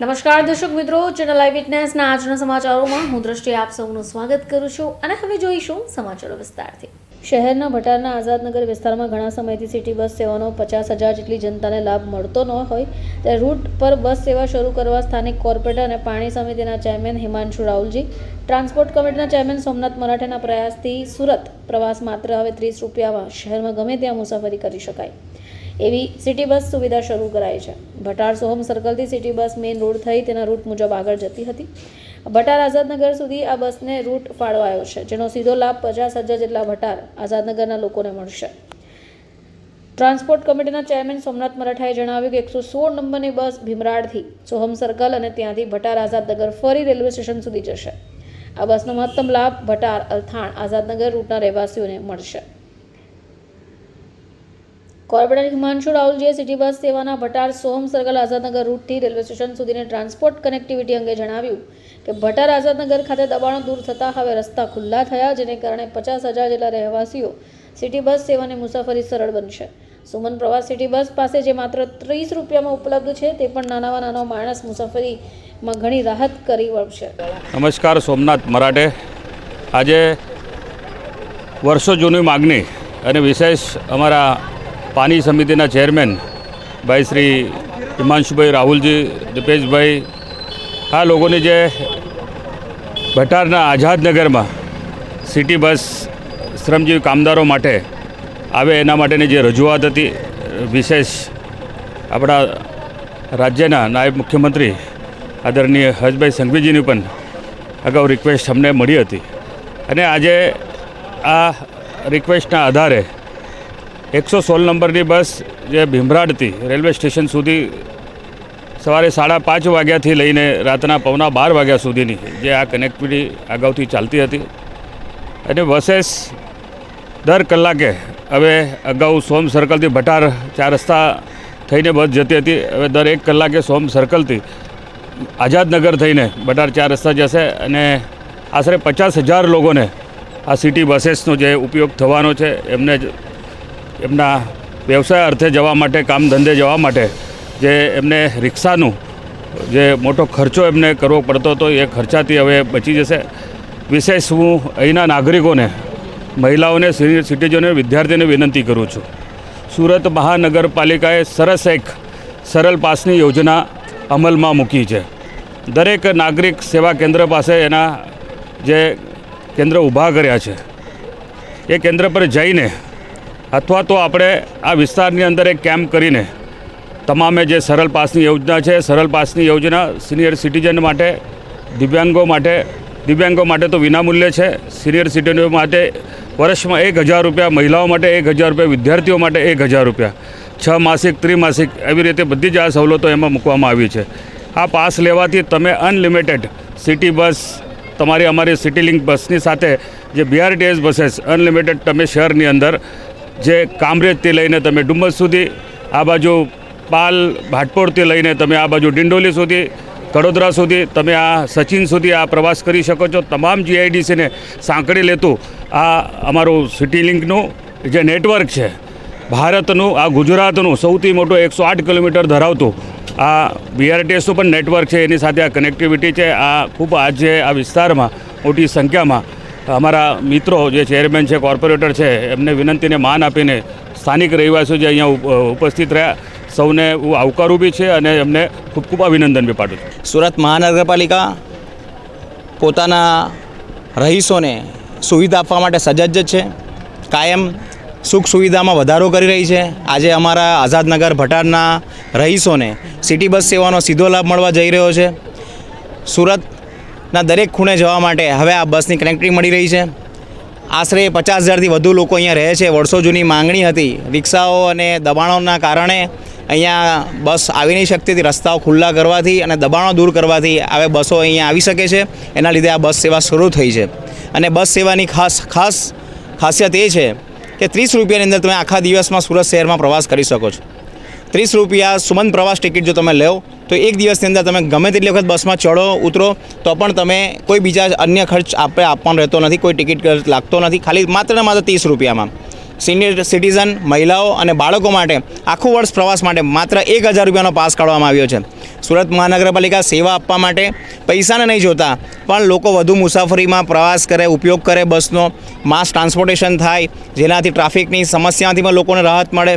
નમસ્કાર દર્શક મિત્રો ચેનલ આઈ વિટનેસના આજના સમાચારોમાં હું દ્રષ્ટિ આપ સૌનું સ્વાગત કરું છું અને હવે જોઈશું સમાચારો વિસ્તારથી. શહેરના ભટારના આઝાદનગર વિસ્તારમાં ઘણા સમયથી સિટી બસ સેવાનો પચાસ હજાર જેટલી જનતાને લાભ મળતો ન હોય ત્યારે રૂટ પર બસ સેવા શરૂ કરવા સ્થાનિક કોર્પોરેટર અને પાણી સમિતિના ચેરમેન હિમાંશુ રાહુલજી ટ્રાન્સપોર્ટ કમિટીના ચેરમેન સોમનાથ મરાઠેના પ્રયાસથી સુરત પ્રવાસ માત્ર હવે ત્રીસ રૂપિયામાં, શહેરમાં ગમે ત્યાં મુસાફરી કરી શકાય. એવી સિટી બસ સુવિધા શરૂ કરાઈ છે. ભટાર સોહમ સર્કલથી સિટી બસ મેઇન રોડ થઈ તેના રૂટ મુજબ આગળ જતી હતી. ભટાર આઝાદનગર સુધી આ બસને રૂટ ફાળવાયો છે, જેનો સીધો લાભ પચાસ હજાર જેટલા ભટાર આઝાદનગરના લોકોને મળશે. ટ્રાન્સપોર્ટ કમિટીના ચેરમેન સોમનાથ મરાઠાએ જણાવ્યું કે એકસો સોળ નંબરની બસ ભીમરાડથી સોહમ સર્કલ અને ત્યાંથી ભટાર આઝાદનગર ફરી રેલવે સ્ટેશન સુધી જશે. આ બસનો મહત્તમ લાભ ભટાર અલથાણ આઝાદનગર રૂટના રહેવાસીઓને મળશે. કોર્પોરેટર હિમાંશુ રાહુલજીએ સિટી બસ સેવાના ભટાર સોમ સર્કલ આઝાદનગર રૂટથી રેલવે સ્ટેશન સુધીની ટ્રાન્સપોર્ટ કનેક્ટિવિટી અંગે જણાવ્યું કે ભટાર આઝાદનગર ખાતે દબાણો દૂર થતાં હવે રસ્તા ખુલ્લા થયા, જેને કારણે પચાસ હજાર જેટલા રહેવાસીઓ સિટી બસ સેવાની મુસાફરી સરળ બનશે. સુમન પ્રવાસ સિટી બસ પાસે જે માત્ર ત્રીસ રૂપિયામાં ઉપલબ્ધ છે, તે પણ નાનામાં નાનો માણસ મુસાફરીમાં ઘણી રાહત કરી વળશે. નમસ્કાર, સોમનાથ મરાઠે. આજે વર્ષો જૂની માગણી અને વિશેષ અમારા પાણી સમિતિના ચેરમેન ભાઈ શ્રી હિમાંશુભાઈ રાહુલજી, દીપેશભાઈ, આ લોકોની જે ભટારના આઝાદનગરમાં સિટી બસ શ્રમજીવી કામદારો માટે આવે એના માટેની જે રજૂઆત હતી, વિશેષ આપણા રાજ્યના નાયબ મુખ્યમંત્રી આદરણીય હજભાઈ સંઘવીજીની પણ અગાઉ રિક્વેસ્ટ અમને મળી હતી. અને આજે આ રિક્વેસ્ટના આધારે એકસો સોળ નંબરની બસ જે ભીમરાડથી રેલવે સ્ટેશન સુધી સવારે સાડા પાંચ વાગ્યાથી લઈને રાતના પૌના બાર વાગ્યા સુધીની જે આ કનેક્ટિવિટી અગાઉથી ચાલતી હતી. અને બસેસ દર કલાકે હવે અગાઉ સોમ સર્કલથી ભટાર ચાર રસ્તા થઈને બસ જતી હતી. હવે દર એક કલાકે સોમ સર્કલથી આઝાદનગર થઈને ભટાર ચાર રસ્તા જશે અને આશરે પચાસ હજાર લોકોને આ સિટી બસેસનો જે ઉપયોગ થવાનો છે, એમને જ એમના વ્યવસાય અર્થે જવા માટે, કામ ધંધે જવા માટે જે એમને રિક્ષાનું જે મોટો ખર્ચો એમને કરવો પડતો હતો, એ ખર્ચાથી હવે બચી જશે. વિશેષ હું અહીંના નાગરિકોને, મહિલાઓને, સિનિયર સિટીઝનોને, વિદ્યાર્થીઓને વિનંતી કરું છું. સુરત મહાનગરપાલિકાએ સરસ એક સરળ પાસની યોજના અમલમાં મૂકી છે. દરેક નાગરિક સેવા કેન્દ્ર પાસે એના જે કેન્દ્ર ઊભા કર્યા છે. એ કેન્દ્ર પર જઈને અથવા તો આપણે આ વિસ્તારની અંદર એક કેમ્પ કરીને તમામે જે સરળ પાસની યોજના છે સરળ પાસની યોજના સિનિયર સિટીઝન માટે, દિવ્યાંગો માટે દિવ્યાંગો માટે તો વિનામૂલ્ય છે. સિનિયર સિટીઝનો માટે વર્ષમાં એક હજાર રૂપિયા, મહિલાઓ માટે એક હજાર રૂપિયા, વિદ્યાર્થીઓ માટે એક હજાર રૂપિયા. છ માસિક, ત્રિમાસિક એવી રીતે બધી જ આ સવલતો એમાં મૂકવામાં આવી છે. આ પાસ લેવાથી તમે અનલિમિટેડ સિટી બસ, તમારી અમારી સિટી લિંક બસની સાથે જે બીઆરટીએસ બસેસ અનલિમિટેડ તમે શહેરની અંદર જે કામરેજથી લઈને તમે ડુમ્મસ સુધી, આ બાજુ પાલ ભાટપોરથી લઈને તમે આ બાજુ ડિંડોલી સુધી કડોદરા સુધી તમે આ સચિન સુધી આ પ્રવાસ કરી શકો છો. તમામ જીઆઈડીસીને સાંકળી લેતું આ અમારું સિટી લિંકનું જે નેટવર્ક છે, ભારતનું, આ ગુજરાતનું સૌથી મોટું એકસો આઠ કિલોમીટર ધરાવતું આ બીઆરટીએસનું પણ નેટવર્ક છે. એની સાથે આ કનેક્ટિવિટી છે. આ ખૂબ આજે આ વિસ્તારમાં મોટી સંખ્યામાં અમારા મિત્રો જે ચેરમેન છે કોર્પોરેટર છે, એમને વિનંતીને માન આપીને સ્થાનિક રહીવાસીઓ જે અહીંયા ઉપ- ઉપસ્થિત રહ્યા, સૌને હું આવકારું બી છે અને એમને ખૂબ ખૂબ અભિનંદન બી પાઠવું છું. સુરત મહાનગરપાલિકા પોતાના રહીશોને સુવિધા આપવા માટે સજજ છે. કાયમ સુખ સુવિધામાં વધારો કરી રહી છે. આજે અમારા આઝાદનગર ભટારના રહીશોને સિટી બસ સેવાનો સીધો લાભ મળવા જઈ રહ્યો છે. સુરતના દરેક ખૂણે જવા માટે હવે આ બસની કનેક્ટિવિટી મળી રહી છે. આશરે પચાસ હજારથી વધુ લોકો અહીંયા રહે છે. વર્ષો જૂની માંગણી હતી. રિક્ષાઓ અને દબાણોના કારણે અહીંયા બસ આવી નહીં શકતી હતી. રસ્તાઓ ખુલ્લા કરવાથી અને દબાણો દૂર કરવાથી હવે બસો અહીંયા આવી શકે છે. એના લીધે આ બસ સેવા શરૂ થઈ છે. અને બસ સેવાની ખાસ ખાસ ખાસિયત એ છે કે ત્રીસ રૂપિયાની અંદર તમે આખા દિવસમાં સુરત શહેરમાં પ્રવાસ કરી શકો છો. ત્રીસ રૂપિયા સુમન પ્રવાસ ટિકિટ જો તમે લો તો એક દિવસની અંદર તમે ગમે તેટલી વખત બસમાં ચડો, ઉતરો, તો પણ તમે કોઈ બીજા અન્ય ખર્ચ આપણે આપવાનો રહેતો નથી, કોઈ ટિકિટ લાગતો નથી. ખાલી માત્ર ને માત્ર ત્રીસ રૂપિયામાં. સિનિયર સિટીઝન, મહિલાઓ અને બાળકો માટે આખું વર્ષ પ્રવાસ માટે માત્ર એક હજાર રૂપિયાનો પાસ કાઢવામાં આવ્યો છે. સુરત મહાનગરપાલિકા સેવા આપવા માટે પૈસાને નહીં જોતા, પણ લોકો વધુ મુસાફરીમાં પ્રવાસ કરે, ઉપયોગ કરે બસનો. માસ ટ્રાન્સપોર્ટેશન થાય, જેનાથી ટ્રાફિકની સમસ્યાથી પણ લોકોને રાહત મળે.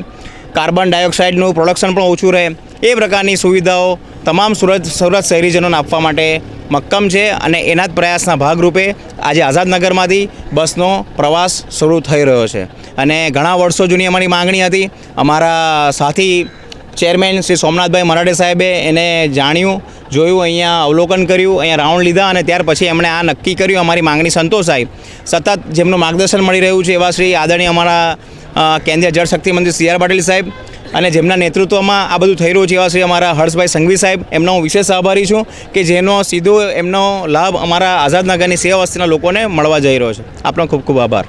કાર્બન ડાયોક્સાઇડનું પ્રોડક્શન પણ ઓછું રહે. એ પ્રકારની સુવિધાઓ તમામ સુરત સુરત શહેરીજનોને આપવા માટે મક્કમ છે અને એના જ પ્રયાસના ભાગરૂપે આજે આઝાદનગરમાંથી બસનો પ્રવાસ શરૂ થઈ રહ્યો છે. અને ઘણા વર્ષો જૂની અમારી માંગણી હતી. અમારા સાથી ચેરમેન શ્રી સોમનાથભાઈ મરાઠે સાહેબે એને જાણ્યું, જોયું, અહીંયા અવલોકન કર્યું, અહીંયા રાઉન્ડ લીધા અને ત્યાર પછી એમણે આ નક્કી કર્યું, અમારી માંગણી સંતોષાઈ. સતત જેમનું માર્ગદર્શન મળી રહ્યું છે એવા શ્રી આદરણીય અમારા કેન્દ્રીય જળશક્તિ મંત્રી સી આર પાટીલ સાહેબ અને જેમના નેતૃત્વમાં આ બધું થઈ રહ્યું છે એવા શ્રી અમારા હર્ષભાઈ સંઘવી સાહેબ, એમનો હું વિશેષ આભારી છું કે જેનો સીધો એમનો લાભ અમારા આઝાદનગરની સેવા વસ્તીના લોકોને મળવા જઈ રહ્યો છે. આપનો ખૂબ ખૂબ આભાર.